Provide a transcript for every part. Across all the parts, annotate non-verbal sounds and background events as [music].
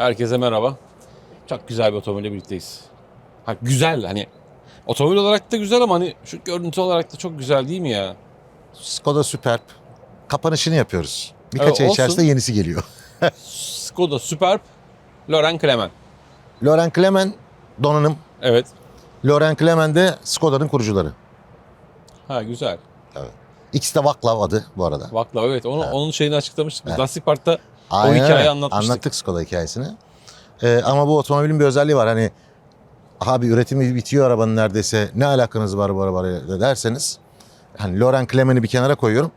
Herkese merhaba. Çok güzel bir otomobille birlikteyiz. Ha güzel hani otomobil olarak da güzel ama hani şu görüntü olarak da çok güzel değil mi ya? Skoda Superb. Kapanışını yapıyoruz. Birkaç Evet, ay olsun. içerisinde yenisi geliyor. [laughs] Skoda Superb, Laurent Clement. Laurent Clement donanım. Evet. Laurent Clement de Skoda'nın kurucuları. Ha güzel. İkisi de Vaclav adı bu arada. Vaklav evet. Onu, onun şeyini açıklamıştık. Biz Evet. Lastik Park'ta Aynen hikayeyi öyle. anlatmıştık. Anlattık Skoda hikayesini. Ee, ama bu otomobilin bir özelliği var. Hani abi üretimi bitiyor arabanın neredeyse. Ne alakanız var bu arabayla derseniz. Hani Laurent Clement'i bir kenara koyuyorum.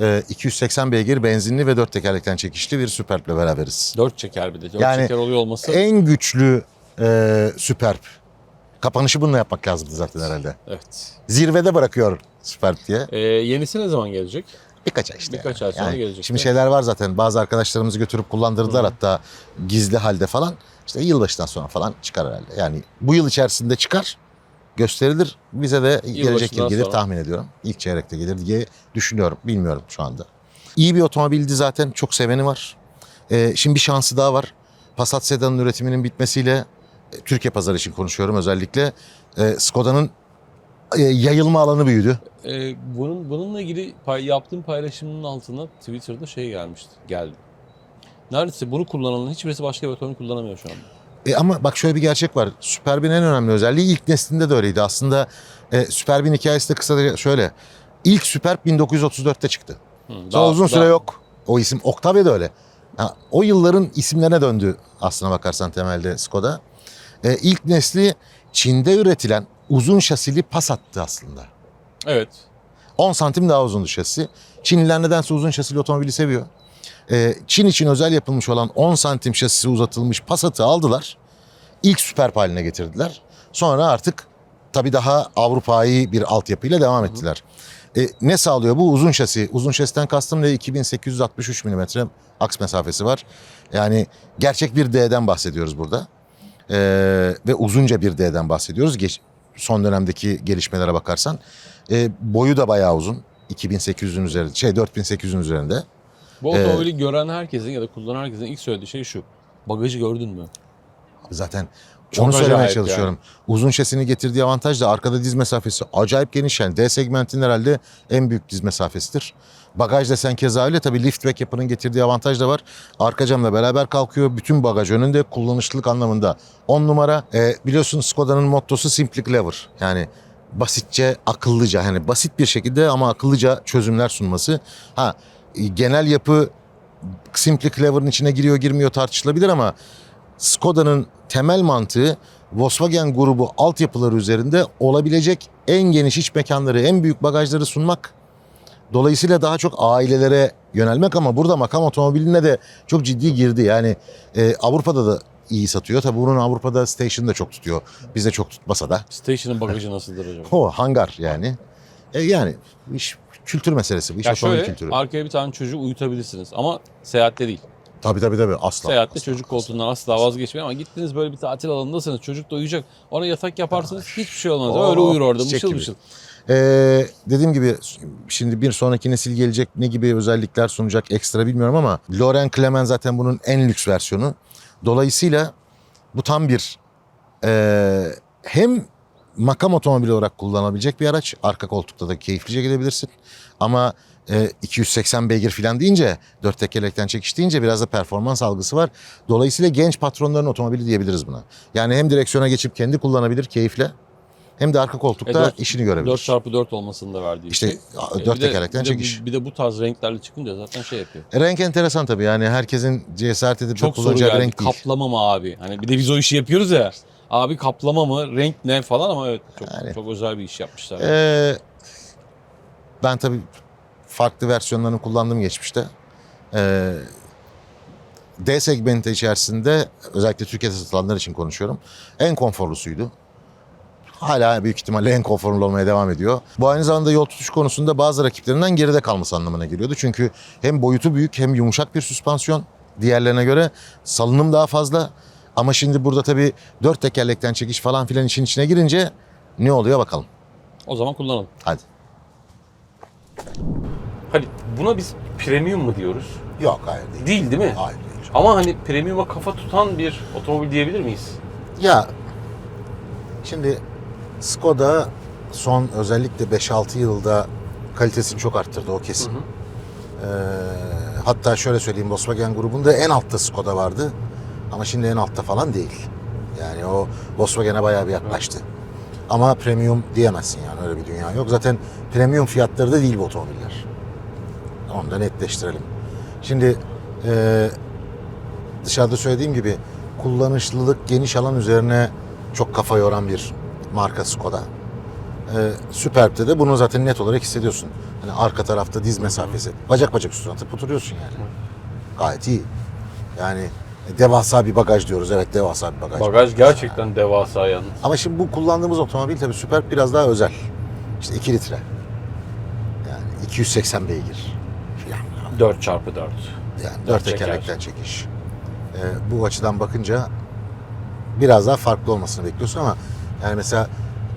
Ee, 280 beygir benzinli ve dört tekerlekten çekişli bir Superb'le beraberiz. 4 çeker bir de. 4 Yani çeker oluyor olması. En güçlü e, Superb. Kapanışı bununla yapmak lazımdı zaten herhalde. Evet. Zirvede bırakıyor Superb diye. Ee, yenisi ne zaman gelecek? Birkaç ay işte. Birkaç ay sonra gelecek, Şimdi şeyler var zaten. Bazı arkadaşlarımızı götürüp kullandırdılar hatta gizli halde falan. İşte yılbaşından sonra falan çıkar herhalde. Yani bu yıl içerisinde çıkar, gösterilir. Bize de gelecek yıl gelir sonra. tahmin ediyorum. İlk çeyrekte gelir diye düşünüyorum. Bilmiyorum şu anda. İyi bir otomobildi zaten. Çok seveni var. Ee, şimdi bir şansı daha var. Passat sedanın üretiminin bitmesiyle e, Türkiye pazarı için konuşuyorum özellikle. e, Skoda'nın e, yayılma alanı büyüdü. Ee, bunun bununla ilgili pay, yaptığım paylaşımın altına Twitter'da şey gelmişti. Geldi. Neredeyse bunu kullananların hiçbirisi başka bir otomobil kullanamıyor şu anda. E ama bak şöyle bir gerçek var. Superb'in en önemli özelliği ilk neslinde de öyleydi. Aslında e, Superb'in hikayesi de kısaca şöyle. İlk Superb 1934'te çıktı. Hı, Sonra daha- uzun süre daha- yok. O isim Octavia da öyle. Ha, o yılların isimlerine döndü aslına bakarsan temelde Skoda. E, ilk nesli Çin'de üretilen uzun şasili Passat'tı aslında. Evet. 10 santim daha uzundu şasi. Çinliler nedense uzun şasili otomobili seviyor. Ee, Çin için özel yapılmış olan 10 santim şasisi uzatılmış Passat'ı aldılar. İlk Superb haline getirdiler. Sonra artık tabii daha Avrupa'yı bir altyapıyla devam ettiler. Ee, ne sağlıyor bu uzun şasi? Uzun şasiden kastım ne? 2863 mm aks mesafesi var. Yani gerçek bir D'den bahsediyoruz burada. Ee, ve uzunca bir D'den bahsediyoruz. Geç, son dönemdeki gelişmelere bakarsan. Ee, boyu da bayağı uzun. 2800'ün üzerinde, şey 4800'ün üzerinde. Bu Ee, otomobili gören herkesin ya da kullanan herkesin ilk söylediği şey şu. Bagajı gördün mü? Zaten Çok onu söylemeye acayip çalışıyorum. Uzun şasinin getirdiği avantaj da arkada diz mesafesi acayip geniş yani. D segmentin herhalde en büyük diz mesafesidir. Bagaj desen keza öyle. Tabii liftback yapının getirdiği avantaj da var. Arka camla beraber kalkıyor. Bütün bagaj önünde kullanışlılık anlamında. 10 numara. E, biliyorsun Skoda'nın mottosu Simply Clever. Yani basitçe, akıllıca. Yani basit bir şekilde ama akıllıca çözümler sunması. Ha e, genel yapı Simply Clever'ın içine giriyor girmiyor tartışılabilir ama Skoda'nın temel mantığı Volkswagen grubu altyapıları üzerinde olabilecek en geniş iç mekanları, en büyük bagajları sunmak. Dolayısıyla daha çok ailelere yönelmek ama burada makam otomobiline de çok ciddi girdi. Yani e, Avrupa'da da iyi satıyor. Tabii bunun Avrupa'da station da çok tutuyor. Bizde çok tutmasa da. Station'ın bagajı nasıldır acaba? O hangar yani. E, yani iş kültür meselesi bu. iş ya şöyle kültürü. arkaya bir tane çocuğu uyutabilirsiniz ama seyahatte değil. Tabii tabii tabii asla. Seyahatte asla, çocuk asla. koltuğundan asla vazgeçmeyin ama gittiniz böyle bir tatil alanındasınız çocuk da uyuyacak. Ona yatak yaparsınız hiçbir şey olmaz. Oh, Öyle uyur orada mışıl gibi. mışıl. Ee, dediğim gibi şimdi bir sonraki nesil gelecek ne gibi özellikler sunacak ekstra bilmiyorum ama Laurent Clement zaten bunun en lüks versiyonu. Dolayısıyla bu tam bir ee, hem makam otomobili olarak kullanılabilecek bir araç. Arka koltukta da keyiflice gidebilirsin. Ama e, 280 beygir falan deyince, dört tekerlekten çekiş deyince biraz da performans algısı var. Dolayısıyla genç patronların otomobili diyebiliriz buna. Yani hem direksiyona geçip kendi kullanabilir keyifle hem de arka koltukta E, dört- işini görebilir. 4x4 olmasının da verdiği İşte şey. E, dört bir de- tekerlekten bir de, çekiş. Bir de bu tarz renklerle çıkınca zaten şey yapıyor. E, Renk enteresan tabii yani herkesin cesaret edip Çok soru kullanacağı geldi. renk değil. Kaplama mı abi? Hani bir de biz o işi yapıyoruz ya. Abi kaplama mı? Renk ne falan ama evet çok Yani. çok özel bir iş yapmışlar. Ee, ben tabii farklı versiyonlarını kullandım geçmişte. Ee, D segmenti içerisinde özellikle Türkiye'de satılanlar için konuşuyorum. En konforlusuydu. Hala büyük ihtimalle en konforlu olmaya devam ediyor. Bu aynı zamanda yol tutuş konusunda bazı rakiplerinden geride kalması anlamına geliyordu. Çünkü hem boyutu büyük hem yumuşak bir süspansiyon diğerlerine göre salınım daha fazla. Ama şimdi burada tabii dört tekerlekten çekiş falan filan işin içine girince ne oluyor bakalım. O zaman kullanalım. Hadi. Hani buna biz premium mu diyoruz? Yok hayır değil. Değil değil mi? Hayır değil. Ama hani premium'a kafa tutan bir otomobil diyebilir miyiz? Ya şimdi Skoda son özellikle 5-6 yılda kalitesini çok arttırdı o kesin. Hı hı. Ee, hatta şöyle söyleyeyim Volkswagen grubunda en altta Skoda vardı. Ama şimdi en altta falan değil. Yani o Volkswagen'e bayağı bir yaklaştı. Ama premium diyemezsin yani öyle bir dünya yok. Zaten premium fiyatları da değil bu otomobiller. Onu da netleştirelim. Şimdi e, dışarıda söylediğim gibi kullanışlılık geniş alan üzerine çok kafa yoran bir marka Skoda. Ee, Superb'de de bunu zaten net olarak hissediyorsun. Hani arka tarafta diz mesafesi. Bacak bacak üstüne atıp oturuyorsun yani. Gayet iyi. Yani devasa bir bagaj diyoruz. Evet devasa bir bagaj. Bagaj gerçekten devasa yalnız. Ama şimdi bu kullandığımız otomobil tabii Superb biraz daha özel. İşte 2 litre. Yani 280 beygir. Falan. 4 çarpı 4. Yani Dört dört teker. tekerlekten çekiş. Ee, bu açıdan bakınca biraz daha farklı olmasını bekliyorsun ama yani mesela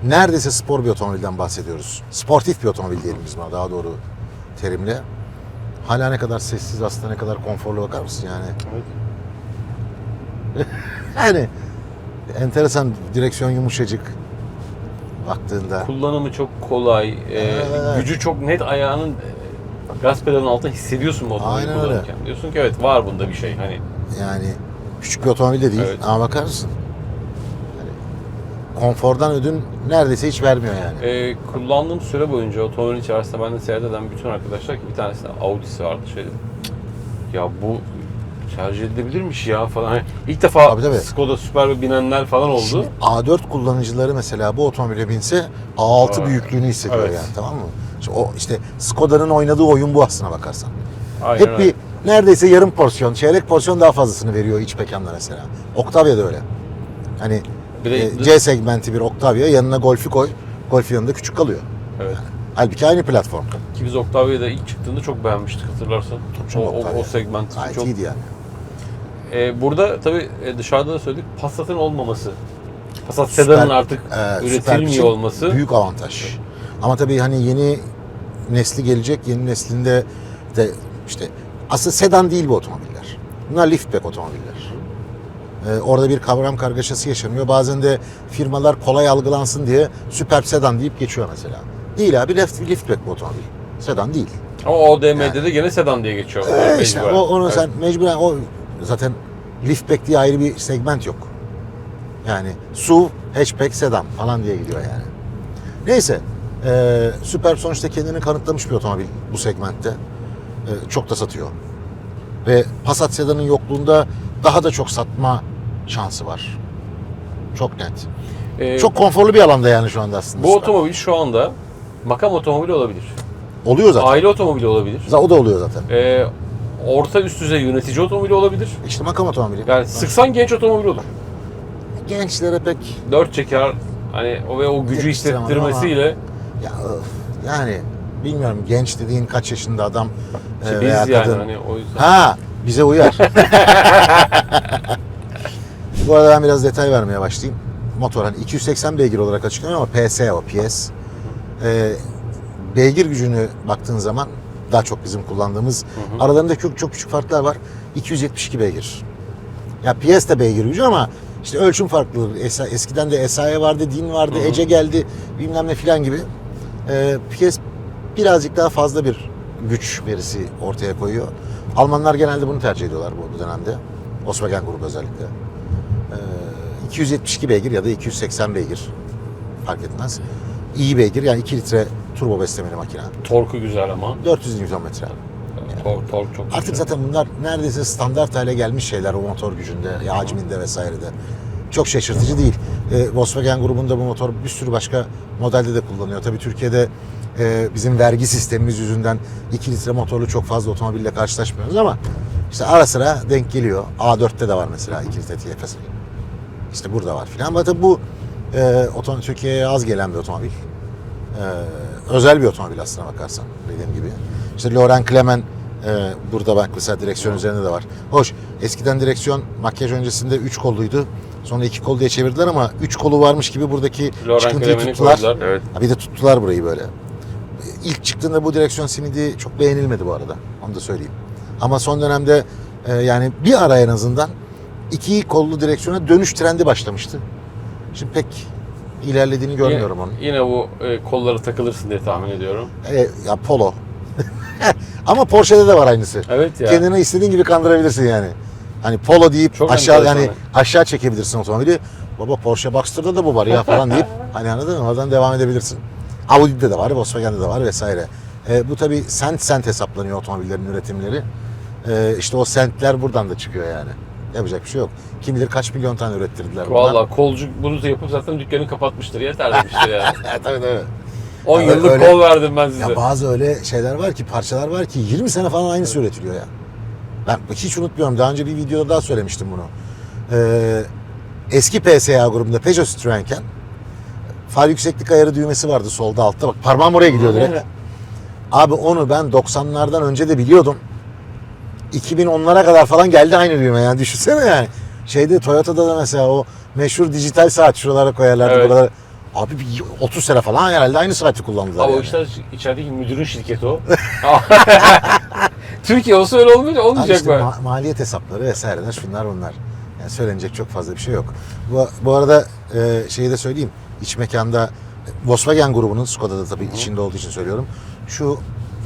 neredeyse spor bir otomobilden bahsediyoruz. Sportif bir otomobil diyelim biz buna daha doğru terimle. Hala ne kadar sessiz aslında ne kadar konforlu bakar mısın yani. Evet. [laughs] Yani enteresan direksiyon yumuşacık baktığında. Kullanımı çok kolay. e, Evet. Gücü çok net ayağının e, gaz pedalının altında hissediyorsun bu otomobili Aynen öyle. kullanırken. Diyorsun ki evet var bunda bir şey. Hani Yani küçük bir otomobil de değil Evet. ama bakar mısın? Yani konfordan ödün neredeyse hiç vermiyor yani. e, kullandığım süre boyunca otomobilin içerisinde ben de seyreden bütün arkadaşlar ki bir tanesinde Audi'si vardı şey dedim. Ya bu tercih edilebilirmiş ya falan. İlk defa Tabii, tabii. Skoda Superb'e binenler falan oldu. Şimdi A4 kullanıcıları mesela bu otomobile binse A6 Aa, büyüklüğünü hissediyor evet. yani tamam mı? İşte o işte Skoda'nın oynadığı oyun bu aslına bakarsan. Aynen Hep öyle. bir neredeyse yarım porsiyon, çeyrek porsiyon daha fazlasını veriyor iç mekanda mesela. Octavia da öyle. Hani Bir de- e, C segmenti bir Octavia yanına Golf'ü koy. Golf yanında küçük kalıyor. Evet. Halbuki aynı platform. Ki biz Octavia'da ilk çıktığında çok beğenmiştik hatırlarsan. Tabii O, o, o segment Gayet çok. iyiydi yani. Ee, burada tabii e, dışarıda da söyledik Passat'ın olmaması. Passat Süper- sedanın artık e, üretilmiyor için olması. Büyük avantaj. Ama tabii hani yeni nesli gelecek. Yeni neslinde de işte aslında sedan değil bu otomobiller. Bunlar liftback otomobiller. Ee, orada bir kavram kargaşası yaşanıyor. Bazen de firmalar kolay algılansın diye süper sedan deyip geçiyor mesela. Değil abi lift, liftback bu otomobil. Sedan değil. Ama ODM'de de gene sedan diye geçiyor. Ee, işte o, onu Evet. sen mecburen o zaten liftback diye ayrı bir segment yok. Yani SUV, hatchback, sedan falan diye gidiyor yani. Neyse, e, Superb sonuçta kendini kanıtlamış bir otomobil bu segmentte. E, çok da satıyor. Ve Passat sedanın yokluğunda daha da çok satma şansı var. Çok net. Ee, Çok konforlu bir alanda yani şu anda aslında. bu Superb. otomobil şu anda makam otomobili olabilir. oluyor zaten. Aile otomobili olabilir. O da oluyor zaten. Ee, orta üst düzey yönetici otomobili olabilir. İşte makam otomobili. Yani sıksan genç otomobil olur. Gençlere pek Dört çeker hani o ve o gücü Yakıştıramam hissettirmesiyle Ya öf, yani bilmiyorum genç dediğin kaç yaşında adam işte e, biz veya yani kadın. hani o yüzden. Ha bize uyar. [laughs] Bu arada ben biraz detay vermeye başlayayım. Motor hani 280 beygir olarak açıklanıyor ama PS o PS. E, beygir gücünü baktığın zaman daha çok bizim kullandığımız hı. aralarında çok çok küçük farklar var. 272 beygir. Ya PS de beygir gücü ama işte ölçüm farklı. Es- eskiden de SAE vardı, DIN vardı, Hı hı. Ece geldi bilmem ne filan gibi. Ee, PS birazcık daha fazla bir güç verisi ortaya koyuyor. Almanlar genelde bunu tercih ediyorlar bu, bu dönemde. Volkswagen grubu özellikle. Ee, 272 beygir ya da 280 beygir fark etmez. İyi beygir yani 2 litre turbo beslemeli makine. Torku güzel ama. 400 Nm. Tork, tork çok Artık güzel. zaten bunlar neredeyse standart hale gelmiş şeyler o motor gücünde, ya hacminde vesairede. Çok şaşırtıcı değil. Ee, Volkswagen grubunda bu motor bir sürü başka modelde de kullanıyor. Tabii Türkiye'de e, bizim vergi sistemimiz yüzünden 2 litre motorlu çok fazla otomobille karşılaşmıyoruz ama işte ara sıra denk geliyor. A4'te de var mesela 2 litre TFS. İşte burada var filan. Ama tabii bu e, otom- Türkiye'ye az gelen bir otomobil. Ee, özel bir otomobil aslına bakarsan dediğim gibi. İşte Laurent Clement e, burada bak mesela direksiyon üzerinde de var. Hoş eskiden direksiyon makyaj öncesinde 3 kolluydu. Sonra 2 kol diye çevirdiler ama 3 kolu varmış gibi buradaki Laurent çıkıntıyı Clement'i tuttular. koydular. Evet. Ha, Bir de tuttular burayı böyle. İlk çıktığında bu direksiyon simidi çok beğenilmedi bu arada. Onu da söyleyeyim. Ama son dönemde Ee, yani bir ara en azından iki kollu direksiyona dönüş trendi başlamıştı. Şimdi pek ilerlediğini görmüyorum yine, onun. Yine bu e, kolları takılırsın diye tahmin ediyorum. E, ya Polo. [laughs] Ama Porsche'de de var aynısı. Evet ya. Kendini istediğin gibi kandırabilirsin yani. Hani Polo deyip Çok aşağı yani aşağı çekebilirsin otomobili. Baba Porsche Boxster'da da bu var ya falan deyip [laughs] hani anladın mı? Oradan devam edebilirsin. Audi'de de var, Volkswagen'de de var vesaire. E, bu tabi sent sent hesaplanıyor otomobillerin üretimleri. E, işte o sentler buradan da çıkıyor yani. Yapacak bir şey yok. Kim bilir kaç milyon tane ürettirdiler bundan. Valla kolcu bunu da yapıp zaten dükkanı kapatmıştır. Yeter demiştir yani. [laughs] tabii tabii. 10 Ya yıllık öyle- kol verdim ben size. Ya bazı öyle şeyler var ki, parçalar var ki 20 sene falan aynısı üretiliyor ya. Ben hiç unutmuyorum. Daha önce bir videoda daha söylemiştim bunu. Ee, eski PSA grubunda Peugeot Citroen'ken far yükseklik ayarı düğmesi vardı solda altta. Bak parmağım oraya gidiyor direkt. Abi onu ben 90'lardan önce de biliyordum. 2010'lara kadar falan geldi aynı düğme yani düşünsene yani. Şeyde Toyota'da da mesela o meşhur dijital saat şuralara koyarlardı. Evet. buralara. Abi bir 30 sene falan herhalde aynı saati kullandılar. Ama o yani. işte içerideki müdürün şirketi o. [laughs] Türkiye olsa öyle olmayacak, Abi olmayacak işte ma- maliyet hesapları vesaireler şunlar bunlar. Yani söylenecek çok fazla bir şey yok. Bu, bu arada e, şeyi de söyleyeyim. İç mekanda Volkswagen grubunun Skoda'da tabii içinde olduğu için söylüyorum. Şu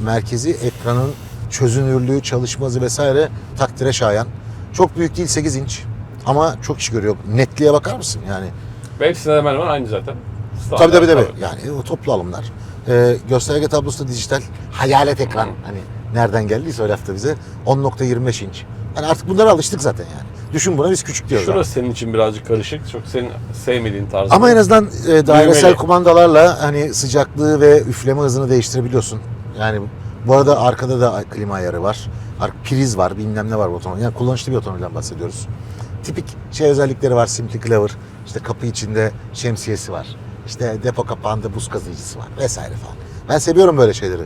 merkezi ekranın çözünürlüğü, çalışma hızı vesaire takdire şayan. Çok büyük değil 8 inç ama çok iş görüyor. Netliğe bakar mısın yani? Ve hepsinde hemen hemen aynı zaten. Tabii Standart, tabii tabii. Yani o toplu alımlar. Ee, gösterge tablosu da dijital. Hayalet ekran. Hani nereden geldiyse o lafta bize. 10.25 inç. Yani artık bunlara alıştık zaten yani. Düşün buna biz küçük diyoruz. Şurası senin için birazcık karışık. Çok senin sevmediğin tarz. Ama en azından e, dairesel Düğmeli. kumandalarla hani sıcaklığı ve üfleme hızını değiştirebiliyorsun. Yani bu arada arkada da klima ayarı var. Ar- Priz var, bilmem ne var bu otomobil. Yani kullanışlı bir otomobilden bahsediyoruz. Tipik şey özellikleri var. Simply Clever. İşte kapı içinde şemsiyesi var. İşte depo kapağında buz kazıyıcısı var vesaire falan. Ben seviyorum böyle şeyleri.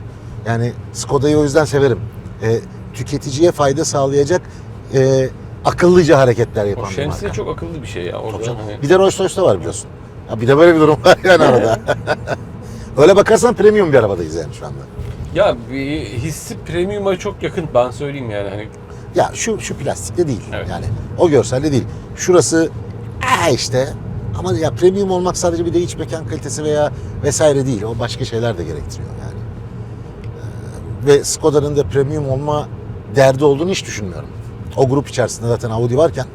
Yani Skoda'yı o yüzden severim. E, tüketiciye fayda sağlayacak e, akıllıca hareketler yapan o bir şemsiye marka. çok akıllı bir şey ya. Orada hani- Bir de Rolls Royce'da var biliyorsun. Ya bir de böyle bir durum var yani arada. [laughs] Öyle bakarsan premium bir arabadayız yani şu anda. Ya bir hissi premium'a çok yakın. Ben söyleyeyim yani hani Ya şu şu plastikte değil Evet. yani. O görselde değil. Şurası ee işte ama ya premium olmak sadece bir de iç mekan kalitesi veya vesaire değil. O başka şeyler de gerektiriyor yani. Ee, ve Skoda'nın da premium olma derdi olduğunu hiç düşünmüyorum. O grup içerisinde zaten Audi varken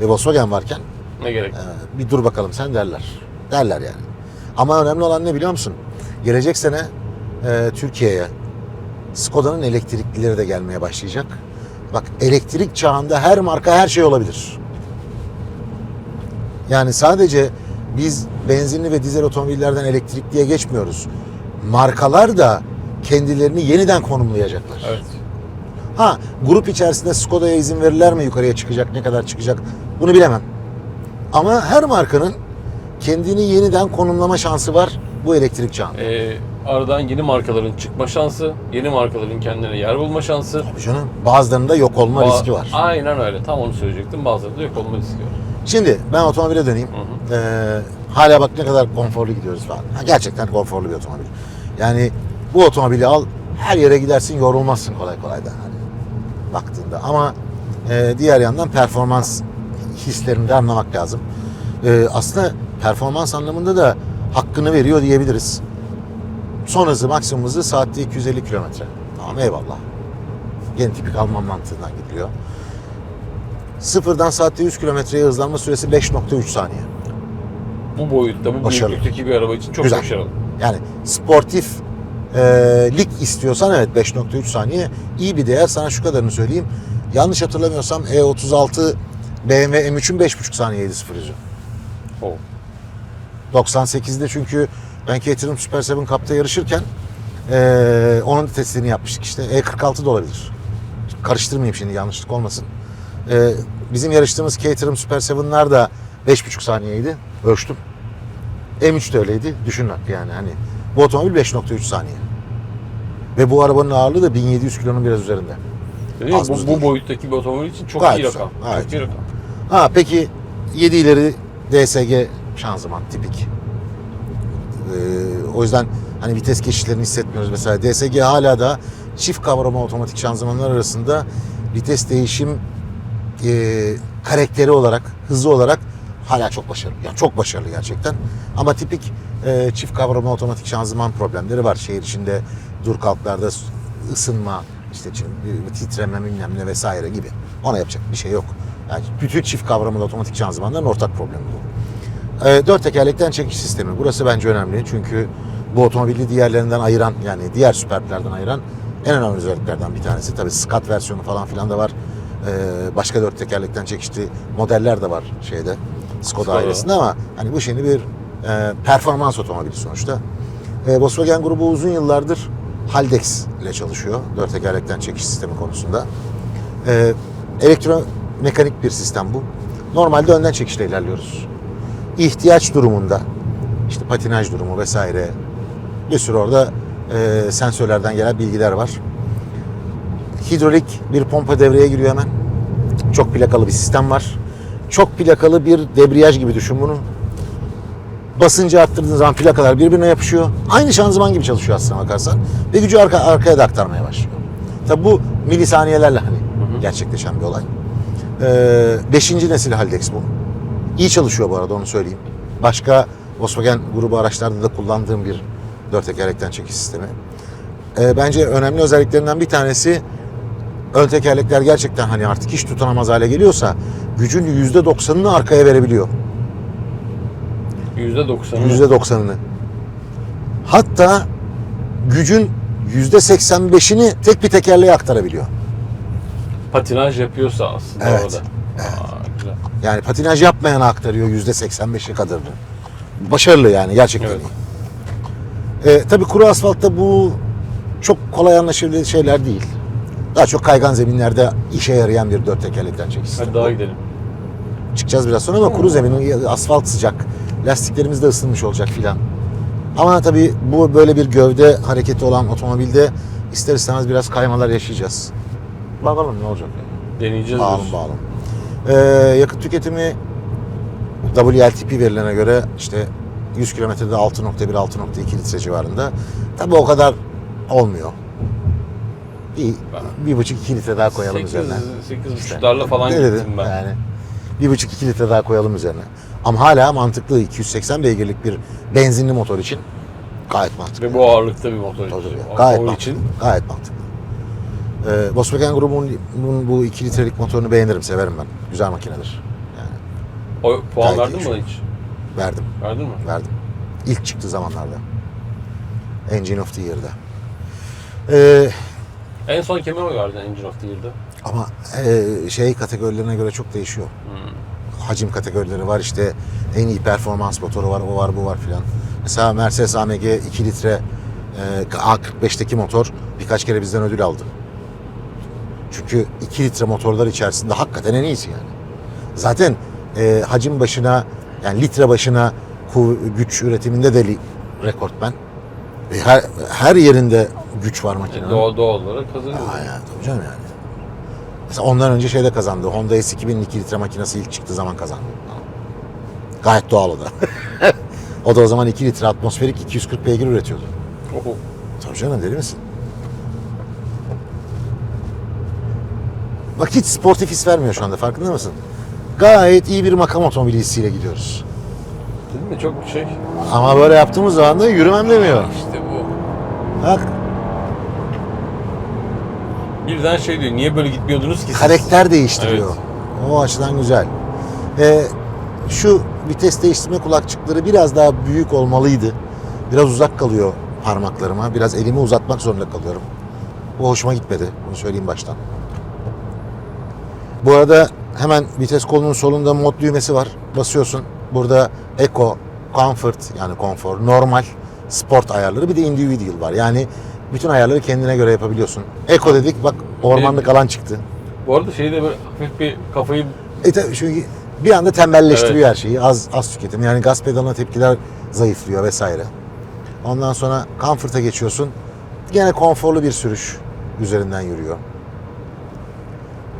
ve Volkswagen varken ne gerek? Ee, bir dur bakalım sen derler. Derler yani. Ama önemli olan ne biliyor musun? Gelecek sene e, Türkiye'ye Skoda'nın elektriklileri de gelmeye başlayacak. Bak elektrik çağında her marka her şey olabilir. Yani sadece biz benzinli ve dizel otomobillerden elektrikliye geçmiyoruz. Markalar da kendilerini yeniden konumlayacaklar. Evet. Ha grup içerisinde Skoda'ya izin verirler mi yukarıya çıkacak ne kadar çıkacak bunu bilemem. Ama her markanın kendini yeniden konumlama şansı var bu elektrik çağında. Ee, aradan yeni markaların çıkma şansı, yeni markaların kendine yer bulma şansı. Tabii canım bazılarında yok olma Ba- riski var. Aynen öyle. Tam onu söyleyecektim. Bazılarında yok olma riski var. Şimdi ben otomobile döneyim. Ee, hala bak ne kadar konforlu gidiyoruz falan. Ha, gerçekten konforlu bir otomobil. Yani bu otomobili al her yere gidersin yorulmazsın kolay kolay da. Hani baktığında ama e, diğer yandan performans hislerini de anlamak lazım. E, aslında performans anlamında da hakkını veriyor diyebiliriz. Son hızı maksimum hızı saatte 250 kilometre. Tamam eyvallah. Yeni tipik Alman mantığından gidiliyor. Sıfırdan saatte 100 kilometreye hızlanma süresi 5.3 saniye. Bu boyutta, bu Başarılı. büyüklükteki bir araba için çok Güzel. başarılı. Yani sportif e, lig istiyorsan evet 5.3 saniye iyi bir değer. Sana şu kadarını söyleyeyim. Yanlış hatırlamıyorsam E36 BMW M3'ün 5.5 saniyeydi sıfır yüzü. O. 98'de çünkü ben Caterham Super 7 Cup'ta yarışırken e, onun testini yapmıştık işte. E46 da olabilir. Karıştırmayayım şimdi yanlışlık olmasın. E, bizim yarıştığımız Caterham Super 7'ler de 5.5 saniyeydi. Ölçtüm. M3 de öyleydi. Düşün yani hani bu otomobil 5.3 saniye. Ve bu arabanın ağırlığı da 1700 kilonun biraz üzerinde. Az buz bu, değil. bu boyuttaki bir otomobil için çok Gayet iyi rakam. gayet Çok iyi rakam. Ha peki 7 ileri DSG şanzıman tipik. Ee, o yüzden hani vites geçişlerini hissetmiyoruz. Mesela DSG hala da çift kavrama otomatik şanzımanlar arasında vites değişim e, karakteri olarak, hızı olarak hala çok başarılı. Yani çok başarılı gerçekten. Ama tipik e, çift kavrama otomatik şanzıman problemleri var. Şehir içinde dur kalklarda ısınma, işte titreme bilmem ne vesaire gibi. Ona yapacak bir şey yok. Yani bütün çift kavramalı otomatik şanzımanların ortak problemi bu. E, dört tekerlekten çekiş sistemi. Burası bence önemli çünkü bu otomobili diğerlerinden ayıran yani diğer süperlerden ayıran en önemli özelliklerden bir tanesi. Tabii Scott versiyonu falan filan da var. E, başka dört tekerlekten çekişli modeller de var şeyde Skoda Skoda. ailesinde ama hani bu şimdi bir e, performans otomobili sonuçta. E, Volkswagen grubu uzun yıllardır Haldex ile çalışıyor. Dört tekerlekten çekiş sistemi konusunda. E, elektromekanik bir sistem bu. Normalde önden çekişle ilerliyoruz. İhtiyaç durumunda işte patinaj durumu vesaire bir sürü orada e, sensörlerden gelen bilgiler var. Hidrolik bir pompa devreye giriyor hemen. Çok plakalı bir sistem var. Çok plakalı bir debriyaj gibi düşün bunu. Basıncı arttırdığın zaman plakalar birbirine yapışıyor. Aynı şanzıman gibi çalışıyor aslına bakarsan. Ve gücü arka, arkaya da aktarmaya başlıyor. Tabi bu milisaniyelerle hani gerçekleşen bir olay. Ee, beşinci nesil Haldex bu. İyi çalışıyor bu arada onu söyleyeyim. Başka Volkswagen grubu araçlarda da kullandığım bir dört tekerlekten çekiş sistemi. Ee, bence önemli özelliklerinden bir tanesi ön tekerlekler gerçekten hani artık hiç tutunamaz hale geliyorsa gücün %90'ını arkaya verebiliyor. %90'ı. %90'ını. Hatta gücün %85'ini tek bir tekerleğe aktarabiliyor. Patinaj yapıyorsa aslında Evet, orada. Aa, güzel. Yani patinaj yapmayana aktarıyor %85'i kadarını. Başarılı yani gerçekten Evet. iyi. Ee, tabii kuru asfaltta bu çok kolay anlaşılır şeyler değil. Daha çok kaygan zeminlerde işe yarayan bir dört tekerlekten çekiş sistemi. Hadi daha gidelim. Çıkacağız biraz sonra ama kuru zemin, asfalt sıcak. Lastiklerimiz de ısınmış olacak filan. Ama tabii bu böyle bir gövde hareketi olan otomobilde ister istemez biraz kaymalar yaşayacağız. Bakalım ne olacak. yani. Deneyeceğiz. Bağlı diyorsun. bağlı. Ee, yakıt tüketimi WLTP verilene göre işte 100 kilometrede 6.1-6.2 litre civarında. Tabii o kadar olmuyor. Bir, bir buçuk iki litre daha koyalım Sekiz- üzerine. sekiz İşte. buçuklarla falan Ne dedim? gittim ben. Yani bir buçuk iki litre daha koyalım üzerine. Ama hala mantıklı 280 beygirlik bir benzinli motor için gayet mantıklı. Ve bu ağırlıkta bir motor. Tabii, için. O- gayet mantıklı. için Gayet mantıklı. Ee, Volkswagen grubunun bu 2 litrelik motorunu beğenirim, severim ben. Güzel makinedir. Yani o puan Gayet verdin mi şu hiç? verdim, Verdin mi? verdim. İlk çıktığı zamanlarda. Engine of the Year'da. Ee, En son kime oy verdin Engine of the Year'da? ama e, şey kategorilerine göre çok değişiyor. Hacim kategorileri var işte en iyi performans motoru var, o var, bu var filan. Mesela Mercedes AMG 2 litre e, A45'teki motor birkaç kere bizden ödül aldı. Çünkü 2 litre motorlar içerisinde hakikaten en iyisi yani. Zaten e, hacim başına yani litre başına güç üretiminde de rekortmen. E, her, her yerinde güç var makinenin. doğal, doğal olarak kazanıyor. Aa ya tabii canım yani. Mesela ondan önce şeyde kazandı. Honda S2000 2 litre makinesi ilk çıktığı zaman kazandı. Gayet doğal o da. [laughs] o da o zaman 2 litre atmosferik 240 beygir üretiyordu. Oho. Tabii canım deli misin? Bak hiç sportif his vermiyor şu anda farkında mısın? Gayet iyi bir makam otomobili hissiyle gidiyoruz. Değil mi? Çok şey. Ama böyle yaptığımız zaman da yürümem demiyor. İşte bu. Bak Birden şey diyor. Niye böyle gitmiyordunuz ki siz? karakter değiştiriyor. Evet. O açıdan güzel. Ee, şu vites değiştirme kulakçıkları biraz daha büyük olmalıydı. Biraz uzak kalıyor parmaklarıma. Biraz elimi uzatmak zorunda kalıyorum. Bu hoşuma gitmedi. Bunu söyleyeyim baştan. Bu arada hemen vites kolunun solunda mod düğmesi var. Basıyorsun. Burada Eco, Comfort yani konfor, normal, sport ayarları bir de individual var. Yani bütün ayarları kendine göre yapabiliyorsun. Eco dedik bak ormanlık alan çıktı. Bu arada şeyde böyle hafif bir kafayı E tabii çünkü bir anda tembelleştiriyor her şeyi. Az az tüketim. Yani gaz pedalına tepkiler zayıflıyor vesaire. Ondan sonra comfort'a geçiyorsun. Gene konforlu bir sürüş üzerinden yürüyor.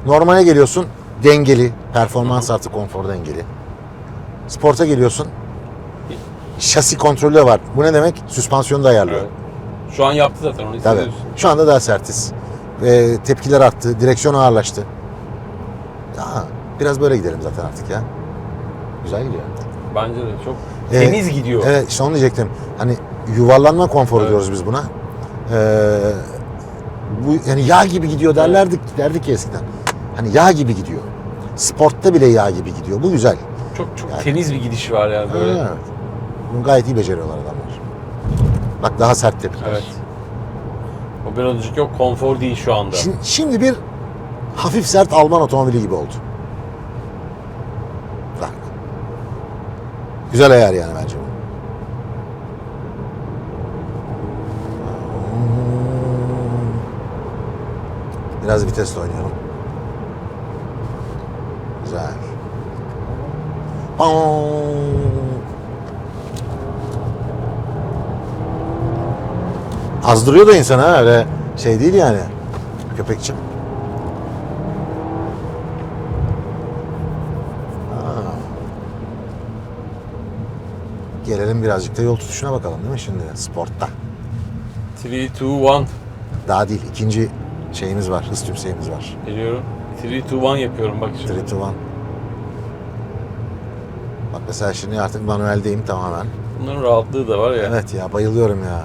Normale geliyorsun. Dengeli. Performans artı konfor dengeli. Sport'a geliyorsun. Şasi kontrolü var. Bu ne demek? Süspansiyonu da ayarlıyor. Evet. Şu an yaptı zaten onu Tabii. Şu anda daha sertiz. Ve tepkiler arttı. Direksiyon ağırlaştı. Aa, biraz böyle gidelim zaten artık ya. Güzel gidiyor. Bence de çok Ee, temiz gidiyor. Evet işte onu diyecektim. Hani yuvarlanma konforu Evet. diyoruz biz buna. Ee, bu yani yağ gibi gidiyor derlerdik derdik ya eskiden. Hani yağ gibi gidiyor. Sportta bile yağ gibi gidiyor. Bu güzel. Çok çok Yani- temiz bir gidiş var yani böyle. Evet. Bunu gayet iyi beceriyorlar adamlar. Bak daha sert tepkiler. Evet. O biraz önceki yok konfor değil şu anda. Şimdi, şimdi bir hafif sert Alman otomobili gibi oldu. Bak. Güzel ayar yani bence bu. Biraz vitesle oynayalım. Güzel. Azdırıyor da insan ha öyle şey değil yani. Köpekçim. Ha. Gelelim birazcık da yol tutuşuna bakalım değil mi şimdi sportta. 3, 2, 1 Daha değil ikinci şeyimiz var hız tümseyimiz var. geliyorum. 3, 2, 1 yapıyorum bak şimdi. 3 to 1. Bak mesela şimdi artık manueldeyim tamamen. Bunların rahatlığı da var ya. Evet ya bayılıyorum ya.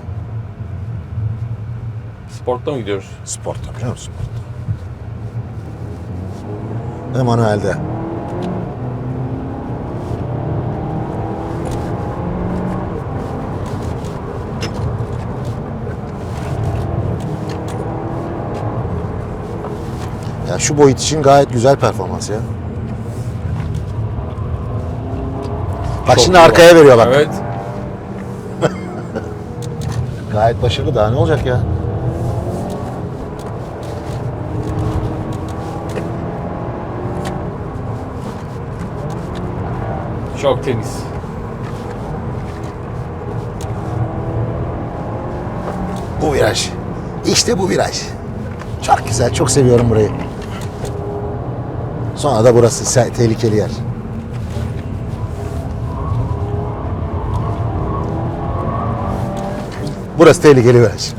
Sportta mı gidiyoruz? Sportta biliyor musun? Sportta. Ve manuelde. Şu boyut için gayet güzel performans ya. Bak Çok şimdi iyi arkaya veriyor bak. Evet. [laughs] Gayet başarılı daha ne olacak ya? Çok temiz. Bu viraj. İşte bu viraj. Çok güzel, çok seviyorum burayı. Sonra da burası tehlikeli yer. Burası tehlikeli viraj.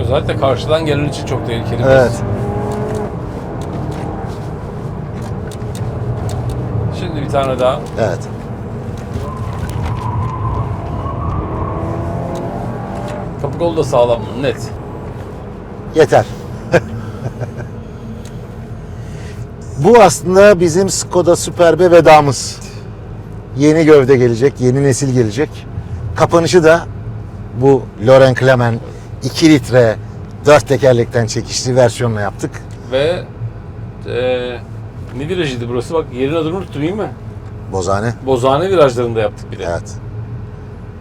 Özellikle karşıdan gelen için çok tehlikeli. Evet. Şimdi bir tane daha. Evet. Kapı kolu da sağlam net. Yeter. Bu aslında bizim Skoda Superbe vedamız. Yeni gövde gelecek, yeni nesil gelecek. Kapanışı da bu Loren Clement 2 litre 4 tekerlekten çekişli versiyonla yaptık. Ve eee ne virajıydı burası? Bak yerin adını unuttum değil mi? Bozane. Bozane virajlarında yaptık bir de. Evet.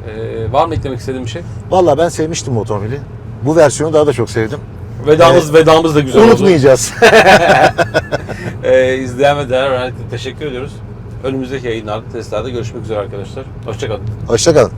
Eee, var mı eklemek istediğin bir şey? Vallahi ben sevmiştim bu otomobili. Bu versiyonu daha da çok sevdim. Vedamız vedamız da güzel oldu. Unutmayacağız. Eee [laughs] izleyen ve değer teşekkür ediyoruz. Önümüzdeki yayınlarda testlerde görüşmek üzere arkadaşlar. Hoşçakalın. Hoşçakalın.